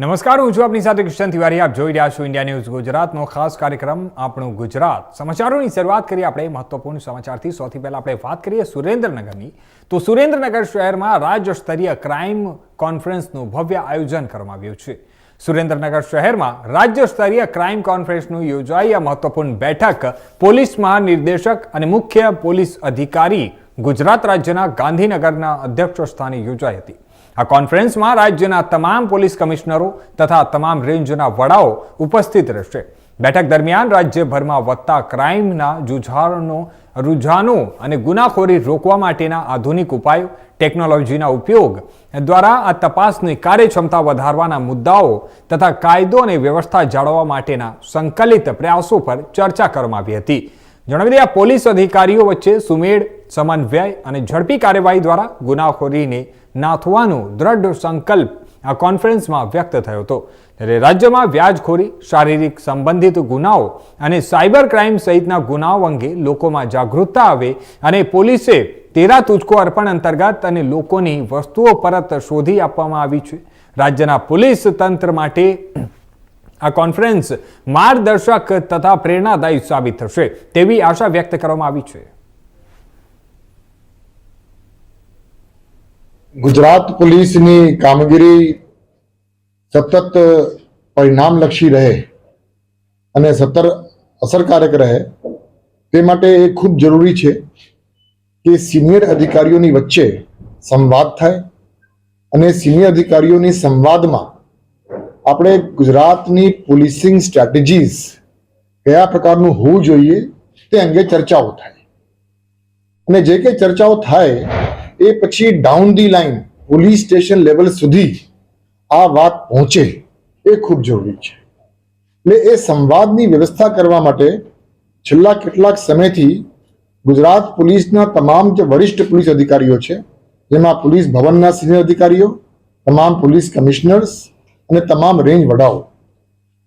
નમસ્કાર, હું છું આપની સાથે કિશન તિવારી. આપ જોઈ રહ્યા છો ઇન્ડિયા ન્યૂઝ ગુજરાતનો ખાસ કાર્યક્રમ, આપણું ગુજરાત. સમાચારોની શરૂઆત કરીએ આપણે મહત્વપૂર્ણ સમાચારથી. સૌથી પહેલાં આપણે વાત કરીએ સુરેન્દ્રનગરની. તો સુરેન્દ્રનગર શહેરમાં રાજ્ય સ્તરીય ક્રાઇમ કોન્ફરન્સનું ભવ્ય આયોજન કરવામાં આવ્યું છે. સુરેન્દ્રનગર શહેરમાં રાજ્ય સ્તરીય ક્રાઇમ કોન્ફરન્સનું યોજાઈ આ મહત્વપૂર્ણ બેઠક પોલીસ મહાનિર્દેશક અને મુખ્ય પોલીસ અધિકારી ગુજરાત રાજ્યના ગાંધીનગરના અધ્યક્ષ સ્થાને યોજાઈ હતી. આ કોન્ફરન્સમાં રાજ્યના તમામ પોલીસ કમિશનરો તથા તમામ રેન્જના વડાઓ ઉપસ્થિત રહેશે. બેઠક દરમિયાન રાજ્યભરમાં વધતા ક્રાઇમના જુઝારનો, રુઝાનો અને ગુનાખોરી રોકવા માટેના આધુનિક ઉપાયો, ટેકનોલોજીના ઉપયોગ દ્વારા આ તપાસની કાર્યક્ષમતા વધારવાના મુદ્દાઓ તથા કાયદો અને વ્યવસ્થા જાળવવા માટેના સંકલિત પ્રયાસો પર ચર્ચા કરવામાં આવી હતી. જણાવી દઈએ પોલીસ અધિકારીઓ વચ્ચે સુમેળ, સમન્વય અને ઝડપી કાર્યવાહી દ્વારા ગુનાખોરીને નાથવાનો દ્રઢ સંકલ્પ આ કોન્ફરન્સમાં વ્યક્ત થયો હતો. ત્યારે રાજ્યમાં વ્યાજખોરી, શારીરિક સંબંધિત ગુનાઓ અને સાયબર ક્રાઇમ સહિતના ગુનાઓ અંગે લોકોમાં જાગૃતતા આવે અને પોલીસે તેરા તુચકો અર્પણ અંતર્ગત અને લોકોની વસ્તુઓ પરત શોધી આપવામાં આવી છે. રાજ્યના પોલીસ તંત્ર માટે આ કોન્ફરન્સ માર્ગદર્શક તથા પ્રેરણાદાયી સાબિત થશે તેવી આશા વ્યક્ત કરવામાં આવી છે. ગુજરાત પોલીસની કામગીરી સતત પરિણામલક્ષી રહે અને સતત અસરકારક રહે, તે માટે એ ખૂબ જરૂરી છે કે સિનિયર અધિકારીઓની વચ્ચે સંવાદ થાય અને સિનિયર અધિકારીઓની સંવાદમાં આપણે ગુજરાતની પોલીસિંગ સ્ટ્રેટેજીસ કયા પ્રકારનું હોવું જોઈએ તે અંગે ચર્ચાઓ થાય. અને જે કંઈ ચર્ચાઓ થાય એ પછી down the line police station level સુધી આ વાત પહોંચે. એ ખૂબ જરૂરી છે. એટલે એ સંવાદની વ્યવસ્થા કરવા માટે છેલ્લા કેટલાક સમયથી ગુજરાત પોલીસના તમામ જે વરિષ્ઠ પોલીસ અધિકારીઓ છે, જેમાં પોલીસ ભવનના સિનિયર અધિકારીઓ, તમામ પોલીસ કમિશનર્સ અને તમામ રેન્જ વડાઓ,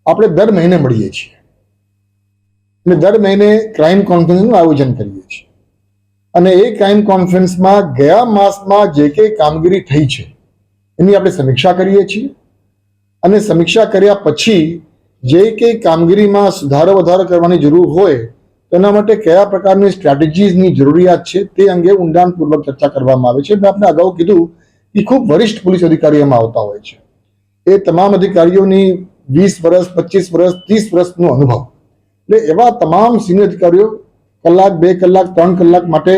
આપણે દર મહિને મળીએ છીએ. અને દર મહિને ક્રાઇમ કોન્ફરન્સનું આયોજન કરીએ. અને એ ક્રાઇમ કોન્ફરન્સમાં ગયા માસમાં જે કંઈ કામગીરી થઈ છે, એની આપણે સમીક્ષા કરીએ છીએ. અને સમીક્ષા કર્યા પછી જે કંઈ કામગીરીમાં સુધારો વધારો કરવાની જરૂર હોય તેના માટે કયા પ્રકારની સ્ટ્રેટેજીસની જરૂરિયાત છે તે અંગે ઊંડાણપૂર્વક ચર્ચા કરવામાં આવે છે. મેં આપણે અગાઉ કીધું કે ખૂબ વરિષ્ઠ પોલીસ અધિકારીઓમાં આવતા હોય છે. એ તમામ અધિકારીઓની વીસ વર્ષ, પચીસ વર્ષ, ત્રીસ વર્ષનો અનુભવ. એટલે એવા તમામ સિનિયર અધિકારીઓ કલાક, બે કલાક, ત્રણ કલાક માટે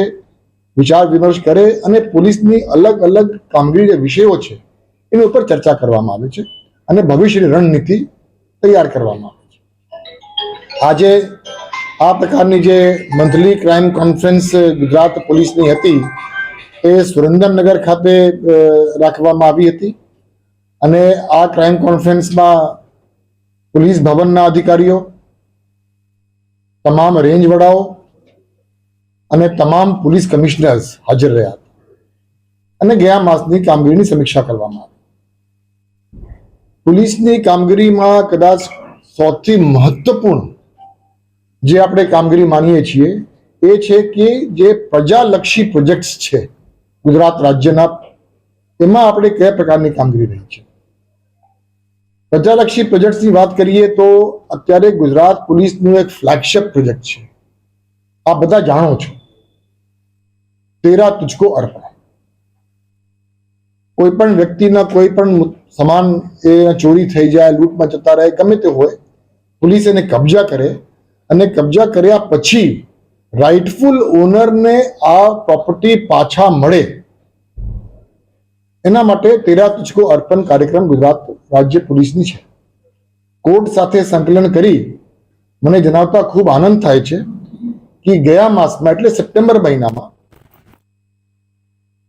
વિચાર વિમર્શ કરે અને પોલીસની અલગ અલગ કામગીરી જે વિષયો છે, એની ઉપર ચર્ચા કરવામાં આવે છે અને ભવિષ્યની રણનીતિ તૈયાર કરવામાં આવે છે. આજે આ પ્રકારની જે મંથલી ક્રાઇમ કોન્ફરન્સ ગુજરાત પોલીસની હતી, એ સુરેન્દ્રનગર ખાતે રાખવામાં આવી હતી અને આ ક્રાઇમ કોન્ફરન્સમાં પોલીસ ભવનના અધિકારીઓ, તમામ રેન્જ વડાઓ અને તમામ પોલીસ કમિશનર્સ હાજર રહ્યા હતા અને ગયા માસની કામગીરીની સમીક્ષા કરવામાં આવી. પોલીસની કામગીરીમાં કદાચ સૌથી મહત્વપૂર્ણ જે આપણે કામગીરી માનીએ છીએ એ છે કે જે પ્રજાલક્ષી પ્રોજેક્ટ્સ છે ગુજરાત રાજ્યના, એમાં આપણે કયા પ્રકારની કામગીરી રહી છે? પ્રજાલક્ષી પ્રોજેક્ટ્સની વાત કરીએ તો અત્યારે ગુજરાત પોલીસનું એક ફ્લેગશિપ પ્રોજેક્ટ છે. આ બધા જાણો છો. તેરા તુજકો અર્પણ. કોઈ પણ વ્યક્તિના કોઈ પણ સામાન એ ચોરી થઈ જાય, લૂંટમાં જતા રહે, ગમે તે હોય, પોલીસ એને કબજા કરે અને કબજા કર્યા પછી રાઇટફુલ ઓનરને આ પ્રોપર્ટી પાછા મળે. એના માટે તેરા તુજકો અર્પણ કાર્યક્રમ ગુજરાત રાજ્ય પોલીસની છે. કોર્ટ સાથે સંકલન કરી મને જણાવતા ખૂબ આનંદ થાય છે. કે ગયા માસમાં એટલે સપ્ટેમ્બર મહિનામાં.